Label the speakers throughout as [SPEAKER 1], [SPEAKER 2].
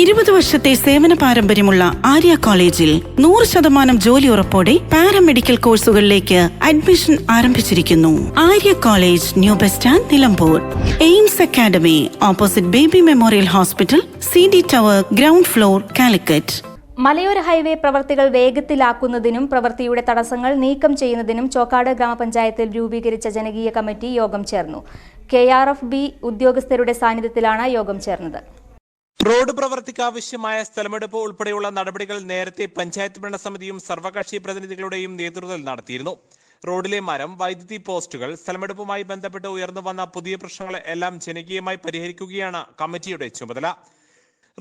[SPEAKER 1] ഇരുപത് വർഷത്തെ സേവന പാരമ്പര്യമുള്ള ആര്യ കോളേജിൽ നൂറ് ശതമാനം ജോലി ഉറപ്പോടെ പാരാമെഡിക്കൽ കോഴ്സുകളിലേക്ക് അഡ്മിഷൻ ആരംഭിച്ചിരിക്കുന്നു. Arya college new bus stand Nilambur. Aims academy opposite baby memorial hospital C D tower ground floor Calicut.
[SPEAKER 2] മലയോര ഹൈവേ പ്രവർത്തികൾ വേഗത്തിലാക്കുന്നതിനും പ്രവൃത്തിയുടെ തടസ്സങ്ങൾ നീക്കം ചെയ്യുന്നതിനും ചോക്കാട് ഗ്രാമപഞ്ചായത്തിൽ രൂപീകരിച്ച ജനകീയ കമ്മിറ്റി യോഗം ചേർന്നു. കെ ഉദ്യോഗസ്ഥരുടെ സാന്നിധ്യത്തിലാണ് യോഗം ചേർന്നത്.
[SPEAKER 3] റോഡ് പ്രവർത്തിക്ക് ആവശ്യമായ സ്ഥലമെടുപ്പ് ഉൾപ്പെടെയുള്ള നടപടികൾ നേരത്തെ പഞ്ചായത്ത് ഭരണസമിതിയും സർവകക്ഷി പ്രതിനിധികളുടെയും നേതൃത്വത്തിൽ നടത്തിയിരുന്നു. റോഡിലെ മരം വൈദ്യുതി പോസ്റ്റുകൾ സ്ഥലമെടുപ്പുമായി ബന്ധപ്പെട്ട് ഉയർന്നു വന്ന പുതിയ പ്രശ്നങ്ങൾ എല്ലാം ജനകീയമായി പരിഹരിക്കുകയാണ് കമ്മിറ്റിയുടെ ചുമതല.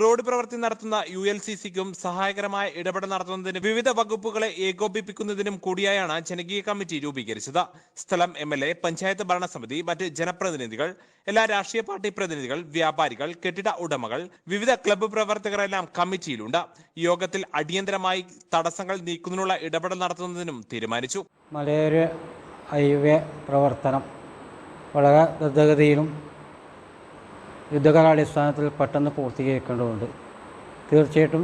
[SPEAKER 3] റോഡ് പ്രവൃത്തി നടത്തുന്ന യു എൽ സി സിക്കും സഹായകരമായ ഇടപെടൽ നടത്തുന്നതിന് വിവിധ വകുപ്പുകളെ ഏകോപിപ്പിക്കുന്നതിനും കൂടിയായാണ് ജനകീയ കമ്മിറ്റി രൂപീകരിച്ചത്. സ്ഥലം എം എൽ എ പഞ്ചായത്ത് ഭരണസമിതി മറ്റ് ജനപ്രതിനിധികൾ എല്ലാ രാഷ്ട്രീയ പാർട്ടി പ്രതിനിധികൾ വ്യാപാരികൾ കെട്ടിട ഉടമകൾ വിവിധ ക്ലബ്ബ് പ്രവർത്തകരെല്ലാം കമ്മിറ്റിയിലുണ്ട്. യോഗത്തിൽ അടിയന്തരമായി തടസ്സങ്ങൾ നീക്കുന്നതിനുള്ള ഇടപെടൽ നടത്തുന്നതിനും തീരുമാനിച്ചു.
[SPEAKER 4] മലയോര ഹൈവേ പ്രവർത്തനം വളരെ ദ്രുതഗതിയിലും യുദ്ധകാലാടിസ്ഥാനത്തിൽ പെട്ടെന്ന് പൂർത്തീകരിക്കേണ്ടതുണ്ട് തീർച്ചയായിട്ടും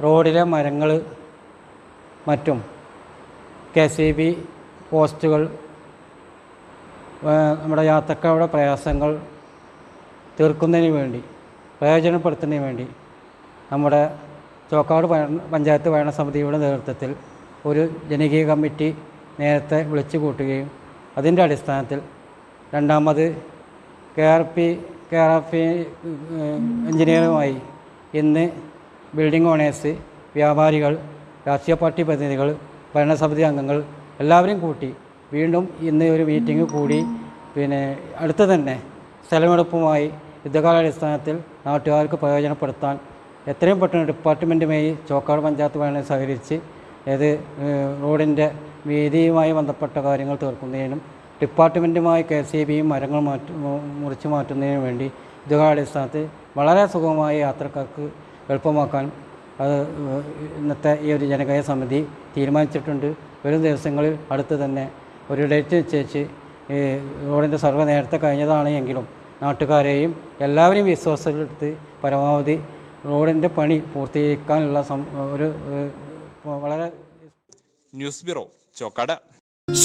[SPEAKER 4] റോഡിലെ മരങ്ങൾ മറ്റും കെ സി ബി പോസ്റ്റുകൾ നമ്മുടെ യാത്രക്കാരുടെ പ്രയാസങ്ങൾ തീർക്കുന്നതിന് വേണ്ടി പ്രയോജനപ്പെടുത്തുന്നതിന് വേണ്ടി നമ്മുടെ ചോക്കാട് പഞ്ചായത്ത് ഭരണസമിതിയുടെ നേതൃത്വത്തിൽ ഒരു ജനകീയ കമ്മിറ്റി നേരത്തെ വിളിച്ചു കൂട്ടുകയും അതിന്റെ അടിസ്ഥാനത്തിൽ രണ്ടാമത് K R P K of എഞ്ചിനീയറുമായി ഇന്ന് ബിൽഡിംഗ് ഓണേഴ്സ് വ്യാപാരികൾ രാഷ്ട്രീയ പാർട്ടി പ്രതിനിധികൾ ഭരണസമിതി അംഗങ്ങൾ എല്ലാവരും കൂട്ടി വീണ്ടും ഇന്ന് ഒരു മീറ്റിംഗ് കൂടി. പിന്നെ അടുത്ത് തന്നെ സ്ഥലമെടുപ്പുമായി യുദ്ധകാലാടിസ്ഥാനത്തിൽ നാട്ടുകാർക്ക് പ്രയോജനപ്പെടുത്താൻ എത്രയും പെട്ടെന്ന് ഡിപ്പാർട്ട്മെന്റുമായി ചോക്കാട് പഞ്ചായത്ത് വേണം സഹകരിച്ച് ഏത് റോഡിന്റെ വീതിയുമായി ബന്ധപ്പെട്ട കാര്യങ്ങൾ തീർക്കുന്നതിനും ഡിപ്പാർട്ട്മെന്റുമായി കെ സി ബിയും മരങ്ങൾ മാറ്റ മുറിച്ചു മാറ്റുന്നതിനും വേണ്ടി ഇതുകാടിസ്ഥാനത്ത് വളരെ സുഖമായി യാത്രക്കാർക്ക് എളുപ്പമാക്കാൻ അത് ഇന്നത്തെ ഈ ഒരു ജനകീയ സമിതി തീരുമാനിച്ചിട്ടുണ്ട്. വരും ദിവസങ്ങളിൽ അടുത്ത് തന്നെ ഒരു ഡേറ്റ് നിശ്ചയിച്ച് റോഡിന്റെ സർവ നേരത്തെ കഴിഞ്ഞതാണ് എങ്കിലും നാട്ടുകാരെയും എല്ലാവരെയും വിശ്വാസത്തിലെടുത്ത് പരമാവധി റോഡിന്റെ പണി പൂർത്തീകരിക്കാനുള്ള ഒരു വളരെ
[SPEAKER 3] ന്യൂസ് ബ്യൂറോ ചോക്കാട്.